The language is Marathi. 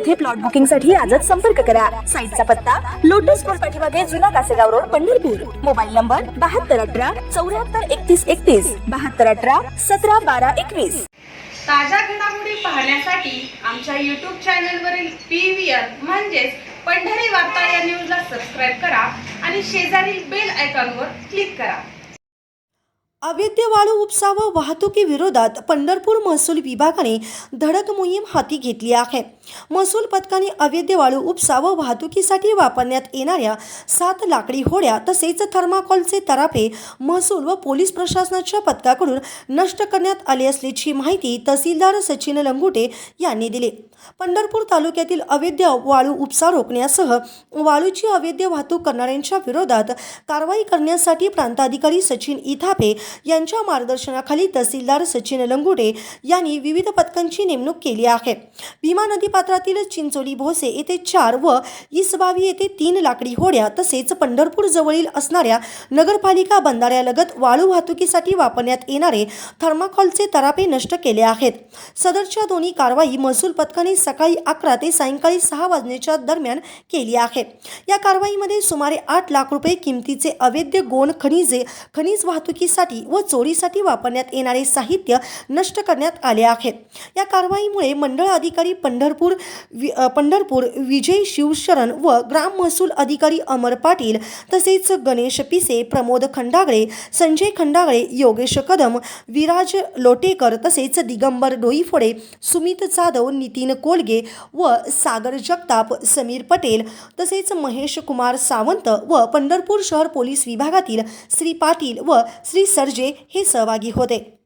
येथे प्लॉट बुकिंगसाठी आजच संपर्क करा. साईटचा पत्ता लोटस स्कूल पाठीमागे जुना Kasegaon road Pandharpur. Mobile number बहात्तर अठरा चौऱ्याहत्तर एकतीस एकतीस बहात्तर अठरा सतरा बारा एकवीस. ताज्या घडामोडी पाहण्यासाठी आमच्या यूट्यूब चॅनलवरील पी व्ही आर म्हणजेच पंढरी वार्ता या न्यूजला सबस्क्राईब करा आणि शेजारील बेल आयकॉनवर क्लिक करा. अवैध वाळू उपसा व वाहतुकीविरोधात पंढरपूर महसूल विभागाने धडक मोहीम हाती घेतली आहे. महसूल पथकाने अवैध वाळू उपसा व वाहतुकीसाठी वापरण्यात येणाऱ्या सात लाकडी होड्या तसेच थर्माकोलचे तराफे महसूल व पोलीस प्रशासनाच्या पथकाकडून नष्ट करण्यात आले असल्याची माहिती तहसीलदार सचिन लंगुटे यांनी दिली. पंढरपूर तालुक्यातील अवैध वाळू उपसा रोखण्यासह वाळूची अवैध वाहतूक करणाऱ्यांच्या विरोधात कारवाई करण्यासाठी प्रांताधिकारी सचिन इथापे यांच्या मार्गदर्शनाखाली तहसीलदार सचिन लंगुटे यांनी विविध पथकांची नेमणूक केली आहे. भीमा नदीपात्रातील चिंचोली भोसे येथे चार व इसबावी येथे तीन लाकडी होड्या तसेच पंढरपूर जवळील असणाऱ्या नगरपालिका बंधाऱ्यालगत वाळू वाहतुकीसाठी वापरण्यात येणारे थर्माकॉलचे तरापे नष्ट केले आहेत. सदरच्या दोन्ही कारवाई महसूल पथकाने सकाळी अकरा ते सायंकाळी सहा वाजण्याच्या दरम्यान केली आहे. या कारवाईमध्ये सुमारे आठ लाख रुपये किमतीचे अवैध गोण खनिजे खनिज वाहतुकीसाठी व चोरीसाठी वापरण्यात येणारे साहित्य नष्ट करण्यात आले आहे. या कारवाईमुळे मंडळ अधिकारी पंढरपूर वि- पंढरपूर विजय शिवशरण व ग्राम महसूल अधिकारी अमर पाटील तसेच गणेश पिसे प्रमोद खंडागळे संजय खंडागळे योगेश कदम विराज लोटेकर तसेच दिगंबर डोईफोडे सुमित जाधव नितीन कोलगे व सागर जगताप समीर पटेल तसेच महेश कुमार सावंत व पंढरपूर शहर पोलीस विभागातील श्री पाटील व श्री सर्जे हे सहभागी होते.